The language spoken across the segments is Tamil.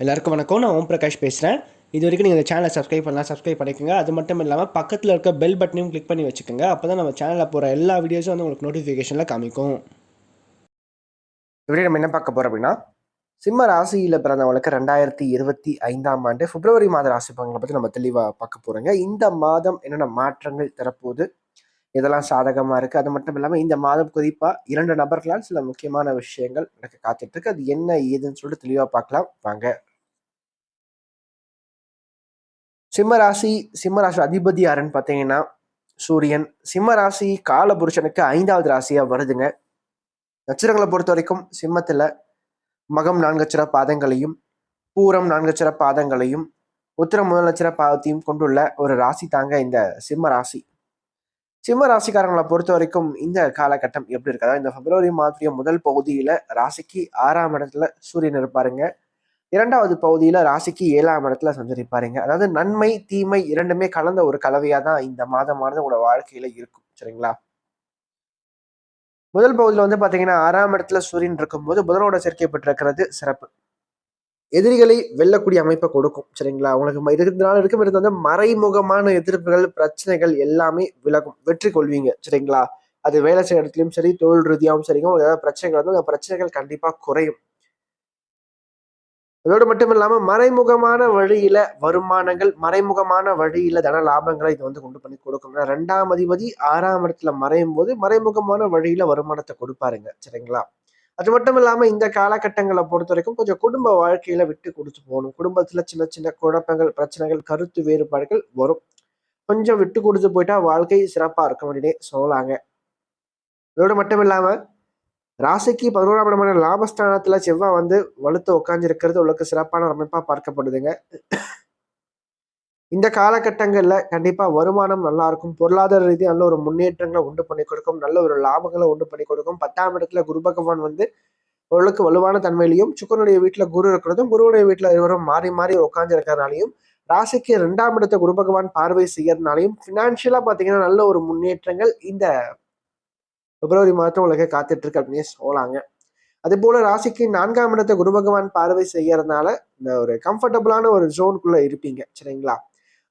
எல்லாருக்கும் வணக்கம். நான் ஓம் பிரகாஷ் பேசுகிறேன் இது வரைக்கும் நீங்கள் இந்த சேனலை சப்ஸ்கிரைப் பண்ணலாம் சப்ஸ்கிரைப் பண்ணிக்கோங்க. அது மட்டும் இல்லாமல் பக்கத்தில் இருக்க பெல் பட்டனையும் கிளிக் பண்ணி வச்சுக்கோங்க. அப்போ தான் நம்ம சேனலில் போகிற எல்லா வீடியோஸும் வந்து உங்களுக்கு நோட்டிஃபிகேஷனில் காமிக்கும். இப்படி நம்ம என்ன பார்க்க போகிறோம் அப்படின்னா சிம்ம ராசியில் பிறந்தவங்களுக்கு ரெண்டாயிரத்தி இருபத்தி ஐந்தாம் ஆண்டு பிப்ரவரி மாத ராசி பங்களை பற்றி நம்ம தெளிவாக பார்க்க போகிறோங்க இந்த மாதம் என்னென்ன மாற்றங்கள் தரப்போகுது? இதெல்லாம் சாதகமாக இருக்குது அது மட்டும் இல்லாமல் இந்த மாதம் குறிப்பாக இரண்டு நபர்களால் சில முக்கியமான விஷயங்கள் எனக்கு காத்துட்ருக்கு. அது என்ன ஏதுன்னு சொல்லிட்டு தெளிவாக பார்க்கலாம். வாங்க. சிம்மராசி சிம்மராசி அதிபதி யாருன்னு பார்த்தீங்கன்னா சூரியன். சிம்மராசி காலபுருஷனுக்கு ஐந்தாவது ராசியாக வருதுங்க. நட்சத்திரங்களை பொறுத்த வரைக்கும் சிம்மத்தில் மகம் நான்கச்சர பாதங்களையும் பூரம் நான்கச்சர பாதங்களையும் உத்தர முதல் நட்சத்திர பாதத்தையும் கொண்டுள்ள ஒரு ராசி தாங்க இந்த சிம்ம ராசி சிம்ம ராசிக்காரங்களை பொறுத்த வரைக்கும் இந்த காலகட்டம் எப்படி இருக்கு? அதாவது இந்த பிப்ரவரி மாதத்துடைய முதல் பகுதியில ராசிக்கு ஆறாம் இடத்துல சூரியன் இருப்பாருங்க. இரண்டாவது பகுதியில ராசிக்கு ஏழாம் இடத்துல சஞ்சரிப்பாருங்க. அதாவது நன்மை தீமை இரண்டுமே கலந்த ஒரு கலவையா தான் இந்த மாதமானது உங்களோட வாழ்க்கையில இருக்கும். சரிங்களா? முதல் பகுதியில் வந்து பார்த்தீங்கன்னா ஆறாம் இடத்துல சூரியன் இருக்கும்போது புதனோட சேர்க்கை பெற்றிருக்கிறது சிறப்பு. எதிரிகளை வெல்லக்கூடிய அமைப்பை கொடுக்கும் சரிங்களா? உங்களுக்கு இருக்கிறதுனால இருக்கும் இருந்த வந்து மறைமுகமான எதிர்ப்புகள் பிரச்சனைகள் எல்லாமே விலகும். வெற்றி கொள்வீங்க சரிங்களா? அது வேலை செய்யற இடத்துலயும் சரி தொழில் ரீதியாகவும் சரிங்க உங்களுக்கு ஏதாவது பிரச்சனைகள் வந்து அந்த பிரச்சனைகள் கண்டிப்பா குறையும். அதோடு மட்டும் இல்லாம மறைமுகமான வழியில வருமானங்கள் மறைமுகமான வழியில தன லாபங்களை இது வந்து கொண்டு பண்ணி கொடுக்கும். ரெண்டாம் அதிபதி ஆறாம் இடத்துல மறையும் போது மறைமுகமான வழியில வருமானத்தை கொடுப்பாருங்க சரிங்களா? அது மட்டும் இல்லாமல் இந்த காலகட்டங்களை பொறுத்த வரைக்கும் கொஞ்சம் குடும்ப வாழ்க்கையில விட்டு கொடுத்து போகணும். குடும்பத்தில் சின்ன சின்ன குழப்பங்கள் பிரச்சனைகள் கருத்து வேறுபாடுகள் வரும். கொஞ்சம் விட்டு கொடுத்து போயிட்டா வாழ்க்கை சிறப்பாக இருக்கும் அப்படின்னே சொல்லலாங்க. இதோடு மட்டும் இல்லாமல் ராசிக்கு பதினோராம் இடமான லாபஸ்தானத்தில் செவ்வாய் வந்து வலுத்து உட்காந்துருக்கிறது உங்களுக்கு சிறப்பான அமைப்பாக பார்க்கப்படுதுங்க. இந்த காலகட்டங்களில் கண்டிப்பாக வருமானம் நல்லா இருக்கும் பொருளாதார ரீதியாக நல்ல ஒரு முன்னேற்றங்களை உண்டு பண்ணி கொடுக்கும். நல்ல ஒரு லாபங்களை உண்டு பண்ணி கொடுக்கும். பத்தாம் இடத்துல குரு பகவான் வந்து ஓரளவுக்கு வலுவான தன்மையிலையும் சுக்கனுடைய வீட்டில் குரு இருக்கிறதும் குருவுடைய வீட்டில் இருவரும் மாறி மாறி உட்காந்து இருக்கிறதுனாலையும் ராசிக்கு ரெண்டாம் இடத்தை குரு பகவான் பார்வை செய்யறதுனாலையும் ஃபினான்ஷியலாக பார்த்தீங்கன்னா நல்ல ஒரு முன்னேற்றங்கள் இந்த பிப்ரவரி மாதம் உங்களுக்கு காத்துட்டு இருக்கு அப்படின்னு சொல்லலாங்க. அதே போல ராசிக்கு நான்காம் இடத்தை குரு பகவான் பார்வை செய்யறதுனால இந்த ஒரு கம்ஃபர்டபுளான ஒரு ஜோனுக்குள்ள இருப்பீங்க. சரிங்களா?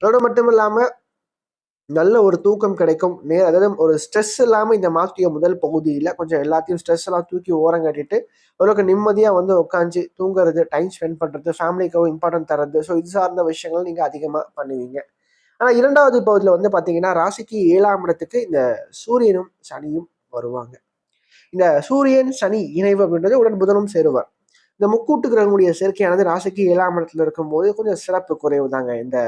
அதோட மட்டும் இல்லாம நல்ல ஒரு தூக்கம் கிடைக்கும். நே அதாவது ஒரு ஸ்ட்ரெஸ் இல்லாமல் இந்த மாதத்துடைய முதல் பகுதியில் கொஞ்சம் எல்லாத்தையும் ஸ்ட்ரெஸ் எல்லாம் தூக்கி ஓரம் கட்டிட்டு ஓரளவுக்கு நிம்மதியாக வந்து உட்காந்து தூங்குறது டைம் ஸ்பெண்ட் பண்ணுறது ஃபேமிலிக்காகவும் இம்பார்ட்டன்ட் தரது ஸோ இது சார்ந்த விஷயங்கள் நீங்கள் அதிகமாக பண்ணுவீங்க. ஆனால் இரண்டாவது பகுதியில் வந்து பார்த்தீங்கன்னா ராசிக்கு ஏழாம் இடத்துக்கு இந்த சூரியனும் சனியும் வருவாங்க. இந்த சூரியன் சனி இணைவு அப்படின்றது உடன் புதனும் சேருவார். இந்த முக்கூட்டு கிரகங்களுடைய சேர்க்கையானது ராசிக்கு ஏழாம் இடத்துல இருக்கும்போது கொஞ்சம் சிறப்பு குறைவு தாங்க இந்த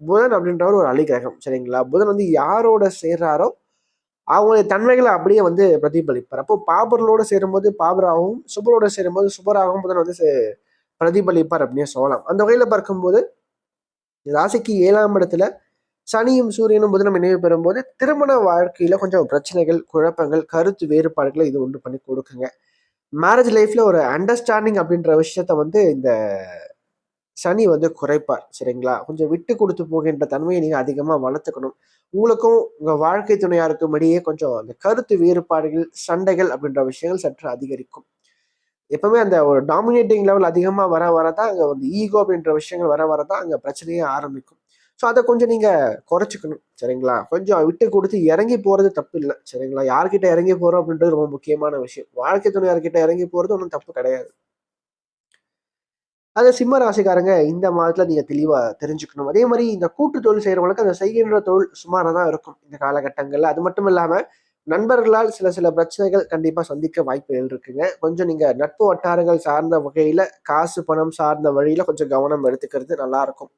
புதன் அப்படின்றவர் ஒரு அலிகிரகம் சரிங்களா? புதன் வந்து யாரோட சேர்றாரோ அவங்களுடைய தன்மைகளை அப்படியே வந்து பிரதிபலிப்பார். அப்போ பாபர்களோட சேரும்போது பாபராகவும் சுபரோட சேரும்போது சுபராகவும் புதன் வந்து பிரதிபலிப்பார் அப்படின்னு சொல்லலாம். அந்த வகையில் பார்க்கும்போது ராசிக்கு ஏழாம் இடத்துல சனியும் சூரியனும் புதனும் நினைவு பெறும்போது திருமண வாழ்க்கையில கொஞ்சம் பிரச்சனைகள் குழப்பங்கள் கருத்து வேறுபாடுகளை இது ஒன்று பண்ணி கொடுக்குங்க. மேரேஜ் லைஃப்ல ஒரு அண்டர்ஸ்டாண்டிங் அப்படின்ற விஷயத்த வந்து இந்த சனி வந்து குறைப்பார் சரிங்களா? கொஞ்சம் விட்டு கொடுத்து போகின்ற தன்மையை நீங்க அதிகமா வளர்த்துக்கணும். உங்களுக்கும் உங்க வாழ்க்கை துணையாருக்கும் இடையே கொஞ்சம் அந்த கருத்து வேறுபாடுகள் சண்டைகள் அப்படின்ற விஷயங்கள் சற்று அதிகரிக்கும். எப்பவுமே அந்த ஒரு டாமினேட்டிங் லெவல் அதிகமா வர வரதான் அங்க வந்து ஈகோ அப்படின்ற விஷயங்கள் வர வரதான் அங்க பிரச்சனையே ஆரம்பிக்கும். ஸோ அதை கொஞ்சம் நீங்கள் குறைச்சிக்கணும் சரிங்களா? கொஞ்சம் விட்டு கொடுத்து இறங்கி போகிறது தப்பு இல்லை சரிங்களா? யார்கிட்ட இறங்கி போகிறோம் அப்படின்றது ரொம்ப முக்கியமான விஷயம். வாழ்க்கை துணையார்கிட்ட இறங்கி போகிறது ஒன்றும் தப்பு கிடையாது. அதை சிம்ம ராசிக்காரங்க இந்த மாதத்துல நீங்க தெளிவா தெரிஞ்சுக்கணும். அதே மாதிரி இந்த கூட்டு தொழில் செய்யறவங்களுக்கு அந்த செய்கின்ற தொழில் சுமாராக தான் இருக்கும் இந்த காலகட்டங்கள்ல. அது மட்டும் இல்லாம நண்பர்களால் சில சில பிரச்சனைகள் கண்டிப்பா சந்திக்க வாய்ப்புகள் இருக்குங்க. கொஞ்சம் நீங்க நட்பு வட்டாரங்கள் சார்ந்த வகையில காசு பணம் சார்ந்த வழியில கொஞ்சம் கவனம் எடுத்துக்கிறது நல்லா இருக்கும்.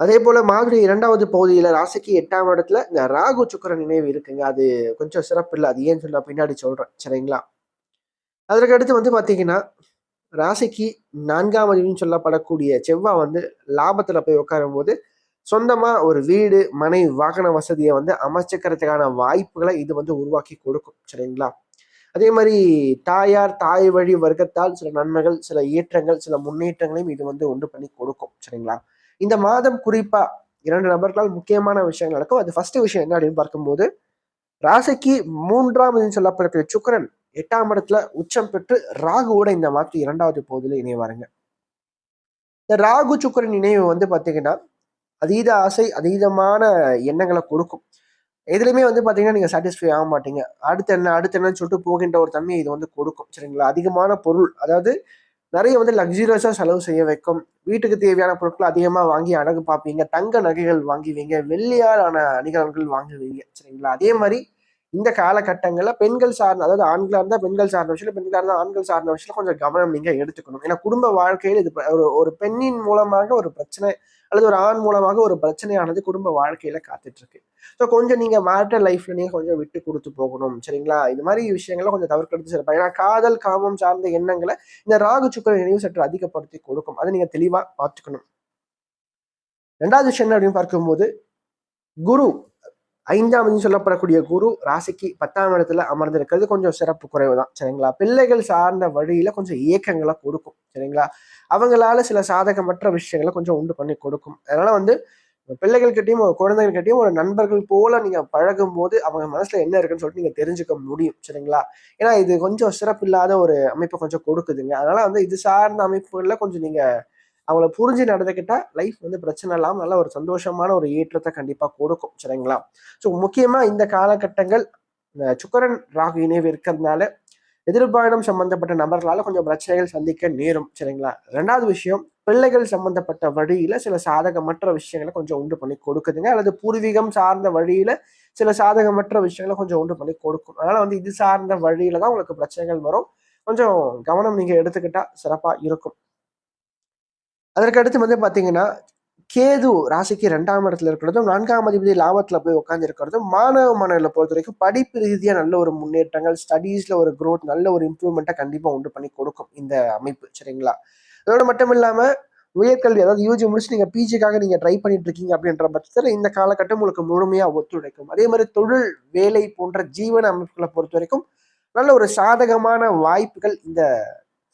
அதே போல மாதிரி இரண்டாவது பகுதியில ராசிக்கு எட்டாம் இடத்துல இந்த ராகு சுக்கர நினைவு இருக்குங்க. அது கொஞ்சம் சிறப்பு இல்லை. அது ஏன்னு சொல்லி நான் பின்னாடி சொல்றேன். சரிங்களா? அதற்கு அடுத்து வந்து பாத்தீங்கன்னா ராசிக்கு நான்காம் அதிபதினு சொல்லப்படக்கூடிய செவ்வாய் வந்து லாபத்துல போய் உட்காரும் போது சொந்தமா ஒரு வீடு மனை வாகன வசதியை வந்து அமைச்சுக்கிறதுக்கான வாய்ப்புகளை இது வந்து உருவாக்கி கொடுக்கும். சரிங்களா? அதே மாதிரி தாயார் தாய் வழி வர்க்கத்தால் சில நன்மைகள் சில ஏற்றங்கள் சில முன்னேற்றங்களையும் இது வந்து உண்டு பண்ணி கொடுக்கும். சரிங்களா? இந்த மாதம் குறிப்பா இரண்டு நபர்களால் முக்கியமான விஷயங்கள் நடக்கும். அது ஃபர்ஸ்ட் விஷயம் என்ன அப்படின்னு பார்க்கும்போது ராசிக்கு மூன்றாம் சொல்லப்படக்கூடிய சுக்கரன் எட்டாம் இடத்துல உச்சம் பெற்று ராகுவோட இந்த மாதம் இரண்டாவது பகுதியில் இணைவாருங்க இந்த ராகு சுக்கரன் இணைவு வந்து பார்த்தீங்கன்னா அதீத ஆசை அதீதமான எண்ணங்களை கொடுக்கும். எதுலையுமே வந்து பார்த்தீங்கன்னா நீங்கள் சாட்டிஸ்ஃபை ஆக மாட்டீங்க. அடுத்து என்ன அடுத்து என்னன்னு சொல்லிட்டு போகின்ற ஒரு தன்மையை இது வந்து கொடுக்கும் சரிங்களா? அதிகமான பொருள் அதாவது நிறைய வந்து லக்ஸூரியஸாக செலவு செய்ய வைக்கும். வீட்டுக்கு தேவையான பொருட்கள் அதிகமாக வாங்கி அழகு பார்ப்பீங்க. தங்க நகைகள் வாங்குவீங்க. வெள்ளியால் ஆன அணிகலன்கள் வாங்குவீங்க சரிங்களா? அதே மாதிரி இந்த காலகட்டங்களில் பெண்கள் சார்ந்த அதாவது ஆண்களாக இருந்தால் பெண்கள் சார்ந்த விஷயம் பெண்களாக இருந்தால் ஆண்கள் சார்ந்த விஷயம் கொஞ்சம் கவனம் நீங்கள் எடுத்துக்கணும். ஏன்னா குடும்ப வாழ்க்கையில் இது ஒரு ஒரு பெண்ணின் மூலமாக ஒரு பிரச்சனை அல்லது ஒரு ஆண் மூலமாக ஒரு பிரச்சனையானது குடும்ப வாழ்க்கையில காத்துட்டு இருக்கு ஸோ கொஞ்சம் நீங்க மாற்ற லைஃப்ல நீங்க கொஞ்சம் விட்டு கொடுத்து போகணும் சரிங்களா? இது மாதிரி விஷயங்களை கொஞ்சம் தவிர்க்கிறது சிறப்பாக ஏன்னா காதல் காமம் சார்ந்த எண்ணங்களை இந்த ராகு சுக்கர நினைவு சற்று அதிகப்படுத்தி கொடுக்கும். அதை நீங்க தெளிவா பார்த்துக்கணும். ரெண்டாவது விஷயம் என்ன அப்படின்னு பார்க்கும்போது குரு ஐந்தாம் சொல்லப்படக்கூடிய குரு ராசிக்கு பத்தாம் இடத்துல அமர்ந்திருக்கிறது கொஞ்சம் சிறப்பு குறைவு தான் சரிங்களா? பிள்ளைகள் சார்ந்த வழியில கொஞ்சம் இயக்கங்களை கொடுக்கும் சரிங்களா? அவங்களால சில சாதகமற்ற விஷயங்களை கொஞ்சம் உண்டு பண்ணி கொடுக்கும். அதனால வந்து பிள்ளைகள்கிட்டையும் குழந்தைகள்கிட்டையும் ஒரு நண்பர்கள் போல நீங்க பழகும் போது அவங்க மனசுல என்ன இருக்குன்னு சொல்லிட்டு நீங்க தெரிஞ்சுக்க முடியும் சரிங்களா? ஏன்னா இது கொஞ்சம் சிறப்பு இல்லாத ஒரு அமைப்பை கொஞ்சம் கொடுக்குதுங்க. அதனால வந்து இது சார்ந்த அமைப்புகள்ல கொஞ்சம் நீங்க அவங்கள புரிஞ்சு நடந்துக்கிட்டா லைஃப் வந்து பிரச்சனை இல்லாமல் நல்ல ஒரு சந்தோஷமான ஒரு ஏற்றத்தை கண்டிப்பாக கொடுக்கும். சரிங்களா? ஸோ முக்கியமாக இந்த காலகட்டங்கள் இந்த சுக்கரன் ராகு இணைவு இருக்கிறதுனால எதிர்பாயணம் சம்பந்தப்பட்ட நபர்களால் கொஞ்சம் பிரச்சனைகள் சந்திக்க நேரும். சரிங்களா? ரெண்டாவது விஷயம் பிள்ளைகள் சம்பந்தப்பட்ட வழியில சில சாதகமற்ற விஷயங்களை கொஞ்சம் உண்டு பண்ணி கொடுக்குதுங்க. அல்லது பூர்வீகம் சார்ந்த வழியில சில சாதகமற்ற விஷயங்களை கொஞ்சம் உண்டு பண்ணி கொடுக்கும். அதனால வந்து இது சார்ந்த வழியில தான் உங்களுக்கு பிரச்சனைகள் வரும். கொஞ்சம் கவனம் நீங்க எடுத்துக்கிட்டா சிறப்பா இருக்கும். அதற்கு அடுத்து வந்து பார்த்தீங்கன்னா கேது ராசிக்கு ரெண்டாம் இடத்துல இருக்கிறதும் நான்காம் அதிபதி லாபத்தில் போய் உட்காந்து இருக்கிறதும் மாணவ மாணவர்களை பொறுத்த வரைக்கும் படிப்பு ரீதியாக நல்ல ஒரு முன்னேற்றங்கள் ஸ்டடீஸில் ஒரு க்ரோத் நல்ல ஒரு இம்ப்ரூவ்மெண்ட்டை கண்டிப்பாக உண்டு பண்ணி கொடுக்கும் இந்த அமைப்பு சரிங்களா? அதோட மட்டும் இல்லாமல் உயர்கல்வி அதாவது யூஜி முடிச்சு நீங்கள் பிஜிக்காக நீங்கள் ட்ரை பண்ணிட்டு இருக்கீங்க அப்படின்ற பட்சத்தில் இந்த காலகட்டம் உங்களுக்கு முழுமையாக ஒத்துழைக்கும். அதே மாதிரி தொழில் வேலை போன்ற ஜீவன அமைப்புகளை பொறுத்த வரைக்கும் நல்ல ஒரு சாதகமான வாய்ப்புகள் இந்த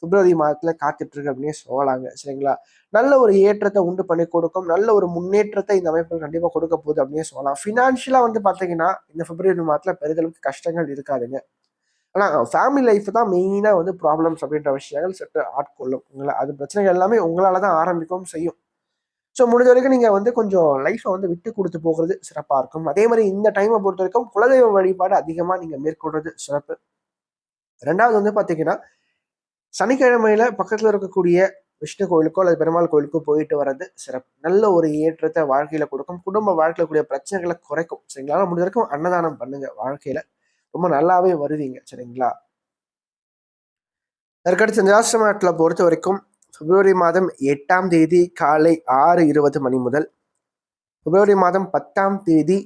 பிப்ரவரி மாதத்துல காத்துட்டு இருக்கு அப்படின்னு சொல்லலாங்க சரிங்களா? நல்ல ஒரு ஏற்றத்தை உண்டு பண்ணி கொடுக்கும் நல்ல ஒரு முன்னேற்றத்தை இந்த அமைப்புகள் கண்டிப்பா கொடுக்க போகுது அப்படின்னு சொல்லலாம். ஃபினான்ஷியலாக வந்து பாத்தீங்கன்னா இந்த பிப்ரவரி மாதத்துல பெரிதளவுக்கு கஷ்டங்கள் இருக்காதுங்க. ஆனா ஃபேமிலி லைஃப் தான் மெயினா வந்து ப்ராப்ளம்ஸ் அப்படின்ற விஷயங்கள் சற்று ஆட்கொள்ளும் உங்களை அது பிரச்சனைகள் எல்லாமே உங்களால தான் ஆரம்பிக்கவும் செய்யும். ஸோ முடிஞ்ச வரைக்கும் நீங்கள் வந்து கொஞ்சம் லைஃப்பை வந்து விட்டு கொடுத்து போகிறது சிறப்பாக இருக்கும். அதே மாதிரி இந்த டைமை பொறுத்த வரைக்கும் குலதெய்வ வழிபாடு அதிகமாக நீங்கள் மேற்கொள்றது சிறப்பு. ரெண்டாவது வந்து பார்த்தீங்கன்னா சனிக்கிழமையில பக்கத்துல இருக்கக்கூடிய விஷ்ணு கோயிலுக்கோ அல்லது பெருமாள் கோயிலுக்கோ போயிட்டு வர்றது சிறப்பு. நல்ல ஒரு ஏற்றத்தை வாழ்க்கையில கொடுக்கும். குடும்ப வாழ்க்கையில கூடிய பிரச்சனைகளை குறைக்கும். சரிங்களா? முடிஞ்ச வரைக்கும் அன்னதானம் பண்ணுங்க வாழ்க்கையில. ரொம்ப நல்லாவே வருவீங்க. சரிங்களா? அதற்கடுத்து சந்திராசிரமத்தில் பொறுத்த வரைக்கும் பிப்ரவரி மாதம் எட்டாம் தேதி காலை ஆறு இருபது மணி முதல் பிப்ரவரி மாதம் பத்தாம் தேதி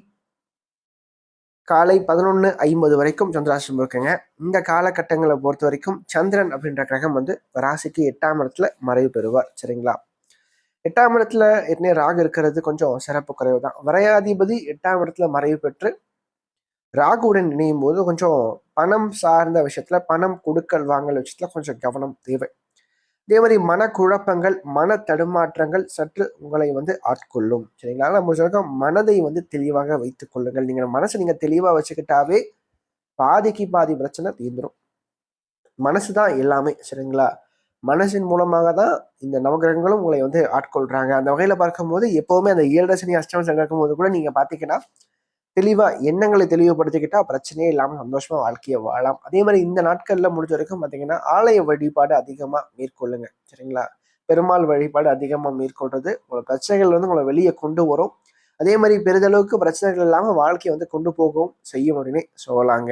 காலை பதினொன்று ஐம்பது வரைக்கும் சந்திராசிரமம் இருக்குங்க. இந்த காலகட்டங்களை பொறுத்த வரைக்கும் சந்திரன் அப்படின்ற கிரகம் வந்து ராசிக்கு எட்டாம் இடத்துல மறைவு பெறுவார். சரிங்களா? எட்டாம் இடத்துல ஏற்கனவே ராகு இருக்கிறது கொஞ்சம் சிறப்பு குறைவு தான். வரையாதிபதி எட்டாம் இடத்துல மறைவு பெற்று ராகுவுடன் இணையும் போது கொஞ்சம் பணம் சார்ந்த விஷயத்துல பணம் கொடுக்கல் வாங்கல் விஷயத்துல கொஞ்சம் கவனம் தேவை. இதே மாதிரி மனக்குழப்பங்கள் மன தடுமாற்றங்கள் சற்று உங்களை வந்து ஆட்கொள்ளும். சரிங்களா? நம்ம சொல்றோம் மனதை வந்து தெளிவாக வைத்துக் கொள்ளுங்கள். நீங்கள் மனசை நீங்க தெளிவா வச்சுக்கிட்டாவே பாதிக்கு பாதி பிரச்சனை தீர்ந்துடும் மனசு தான் எல்லாமே சரிங்களா? மனசின் மூலமாக தான் இந்த நவகிரகங்களும் உங்களை வந்து ஆட்கொள்றாங்க. அந்த வகையில பார்க்கும்போது எப்பவுமே அந்த ஏழரை சனி அஷ்டமம் நடக்கும் போது கூட நீங்க பாத்தீங்கன்னா தெளிவா எண்ணங்களை தெளிவுபடுத்திக்கிட்டா பிரச்சனையே இல்லாமல் சந்தோஷமா வாழ்க்கையை வாழலாம். அதே மாதிரி இந்த நாட்கள்ல முடிஞ்ச வரைக்கும் பார்த்தீங்கன்னா ஆலய வழிபாடு அதிகமா மேற்கொள்ளுங்க. சரிங்களா? பெருமாள் வழிபாடு அதிகமா மேற்கொள்றது. உங்களோட பிரச்சனைகள் வந்து உங்களை வெளியே கொண்டு வரும். அதே மாதிரி பெரிதளவுக்கு பிரச்சனைகள் இல்லாமல் வாழ்க்கையை வந்து கொண்டு போகவும் செய்யும் அப்படின்னு சொல்லலாங்க.